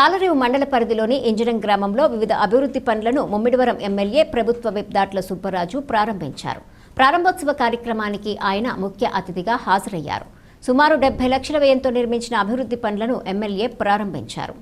తాలరేవు మండల పరిధిలోని ఇంజనం గ్రామంలో వివిధ అభివృద్ధి పనులను ముమ్మిడివరం ఎమ్మెల్యే ప్రభుత్వ విప్ దాట్ల సుబ్బరాజు ప్రారంభించారు. ప్రారంభోత్సవ కార్యక్రమానికి ఆయన ముఖ్య అతిథిగా హాజరయ్యారు. సుమారు డెబ్బై లక్షల వ్యయంతో నిర్మించిన అభివృద్ధి పనులను ఎమ్మెల్యే ప్రారంభించారు.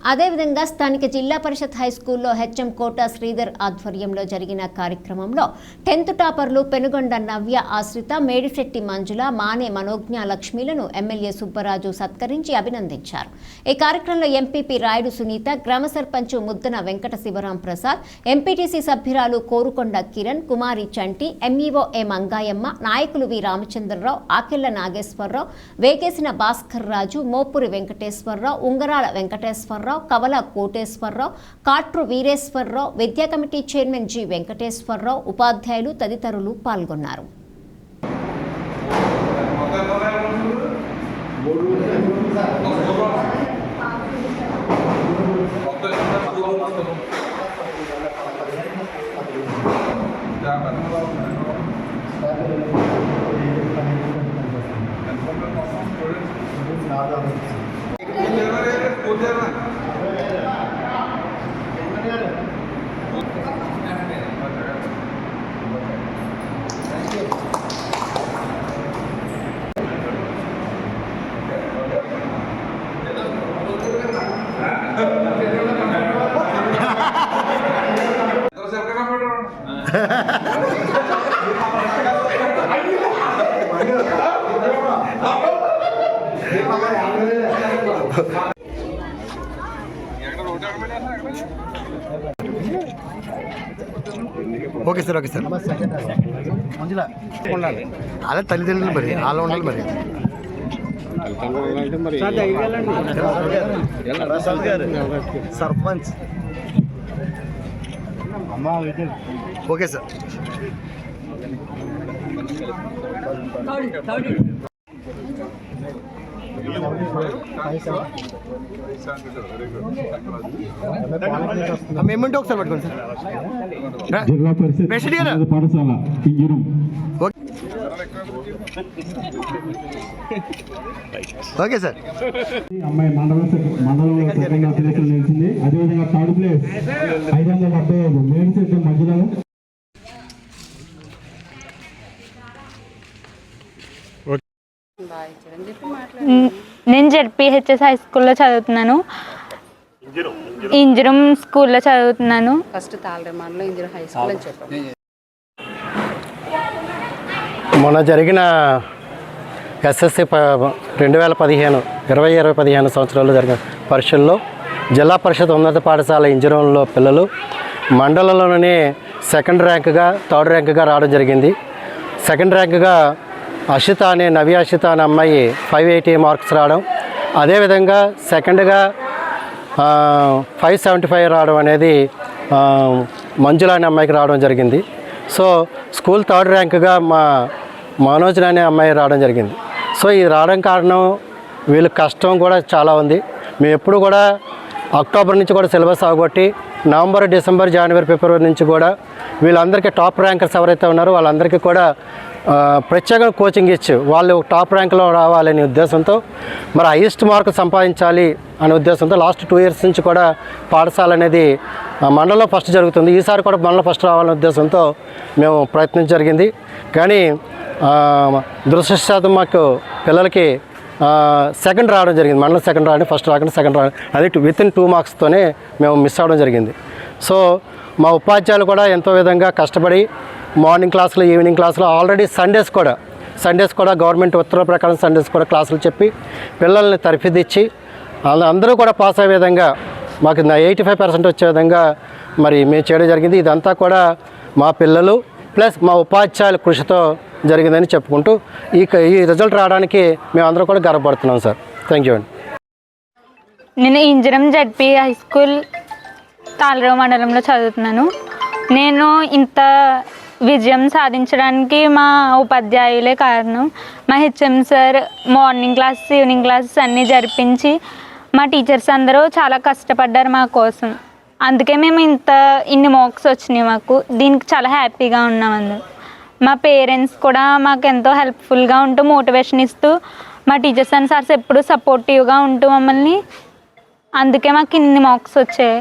అదేవిధంగా స్థానిక జిల్లా పరిషత్ హై స్కూల్లో హెచ్ఎం కోట శ్రీధర్ ఆధ్వర్యంలో జరిగిన కార్యక్రమంలో టెన్త్ టాపర్లు పెనుగొండ నవ్య ఆశ్రిత మేడిశెట్టి మంజుల మానే మనోజ్ఞ లక్ష్మిలను ఎమ్మెల్యే సుబ్బరాజు సత్కరించి అభినందించారు. ఈ కార్యక్రమంలో ఎంపీపీ రాయుడు సునీత గ్రామ సర్పంచ్ ముద్దన వెంకట శివరాం ప్రసాద్ ఎంపీటీసీ సభ్యురాలు కోరుకొండ కిరణ్ కుమారి చంటి ఎంఈఓ ఏ మంగాయమ్మ నాయకులు వి రామచంద్రరావు ఆకెళ్ళ నాగేశ్వరరావు వేగేసిన భాస్కర్ రాజు మోపురి వెంకటేశ్వరరావు ఉంగరాల వెంకటేశ్వరరావు కవల కోటేశ్వరరావు కాట్రు వీరేశ్వరరావు విద్యా కమిటీ చైర్మన్ జి వెంకటేశ్వరరావు ఉపాధ్యాయులు తదితరులు పాల్గొన్నారు. Okay sir okay sir. అలా తల్లిదండ్రులు మరి అలా ఉండాలి మరి. సర్పంచ్. Okay sir. మేమంటే ఒకసారి పట్టుకోండి సార్. పాఠశాల ఓకే సార్. అమ్మాయి మండలం మండలంలో అసలేషన్ నిలిచింది అదేవిధంగా థర్డ్ ప్లేస్ ఐదు వందల డెబ్బై ఐదు లేడీస్ అయితే మధ్యలో. నేను జెడ్పిహెచ్ఎస్ హై స్కూల్లో చదువుతున్నాను. ఇంజరం స్కూల్లో చదువుతున్నాను. ఫస్ట్ తాళరేమాన్లో ఇంజనీర్ హై స్కూల్ అని చెప్పాం. మొన్న జరిగిన ఎస్ఎస్సి ప రెండు వేల పదిహేను ఇరవై ఇరవై పదిహేను సంవత్సరాల్లో జరిగిన పరీక్షల్లో జిల్లా పరిషత్ ఉన్నత పాఠశాల ఇంజనీరింగ్లో పిల్లలు మండలంలోనే సెకండ్ ర్యాంక్గా థర్డ్ ర్యాంక్గా రావడం జరిగింది. సెకండ్ ర్యాంక్గా అషిత అనే నవి అషిత అనే అమ్మాయి ఫైవ్ ఎయిటీ మార్క్స్ రావడం. అదేవిధంగా సెకండ్గా ఫైవ్ సెవెంటీ ఫైవ్ రావడం అనేది మంజుల అనే అమ్మాయికి రావడం జరిగింది. సో స్కూల్ థర్డ్ ర్యాంక్గా మా మనోజ్ అనే అమ్మాయి రావడం జరిగింది. సో ఇది రావడం కారణం వీళ్ళ కష్టం కూడా చాలా ఉంది. మేము ఎప్పుడు కూడా అక్టోబర్ నుంచి కూడా సిలబస్ అవగొట్టి నవంబర్ డిసెంబర్ జనవరి ఫిబ్రవరి నుంచి కూడా వీళ్ళందరికీ టాప్ ర్యాంకర్స్ ఎవరైతే ఉన్నారో వాళ్ళందరికీ కూడా ప్రత్యేకంగా కోచింగ్ ఇచ్చి వాళ్ళు టాప్ ర్యాంక్లో రావాలనే ఉద్దేశంతో మరి హైయెస్ట్ మార్కులు సంపాదించాలి అనే ఉద్దేశంతో లాస్ట్ టూ ఇయర్స్ నుంచి కూడా పాఠశాల అనేది మండలం ఫస్ట్ జరుగుతుంది. ఈసారి కూడా మండలం ఫస్ట్ రావాలనే ఉద్దేశంతో మేము ప్రయత్నం జరిగింది. కానీ ఆ, మాకు పిల్లలకి సెకండ్ రావడం జరిగింది. మండలం సెకండ్ రావడం ఫస్ట్ రాకుండా సెకండ్ రావడం అది విత్ ఇన్ టూ మార్క్స్తోనే మేము మిస్ అవ్వడం జరిగింది. సో మా ఉపాధ్యాయులు కూడా ఎంతో విధంగా కష్టపడి మార్నింగ్ క్లాసులు ఈవినింగ్ క్లాసులు ఆల్రెడీ సండేస్ కూడా సండేస్ కూడా గవర్నమెంట్ ఉత్తర్వుల ప్రకారం సండేస్ కూడా క్లాసులు చెప్పి పిల్లల్ని తరఫిదిచ్చి వాళ్ళ- అందరూ కూడా పాస్ అయ్యే విధంగా మాకు ఎయిటీ ఫైవ్ పర్సెంట్ వచ్చే విధంగా మరి మేము చేయడం జరిగింది. ఇదంతా కూడా మా పిల్లలు ప్లస్ మా ఉపాధ్యాయుల కృషితో జరిగిందని చెప్పుకుంటూ ఈ ఈ రిజల్ట్ రావడానికి మేమందరం కూడా గర్వపడుతున్నాం సార్. థ్యాంక్ యూ అండి. నేను Injaram ZP high school Tallarevu మండలంలో చదువుతున్నాను. నేను ఇంత విజయం సాధించడానికి మా ఉపాధ్యాయులే కారణం. మా HM sir morning class evening classes అన్నీ జరిపించి మా టీచర్స్ అందరూ చాలా కష్టపడ్డారు మా కోసం. అందుకే మేము ఇంత ఇన్ని మార్క్స్ వచ్చినాయి మాకు. దీనికి చాలా హ్యాపీగా ఉన్నాం అందరం. మా పేరెంట్స్ కూడా మాకు ఎంతో హెల్ప్ఫుల్గా ఉంటూ మోటివేషన్ ఇస్తూ మా టీచర్స్ అండ్ సార్స్ ఎప్పుడూ సపోర్టివ్గా ఉంటూ మమ్మల్ని అందుకే మాకు ఇన్ని మార్క్స్ వచ్చాయి.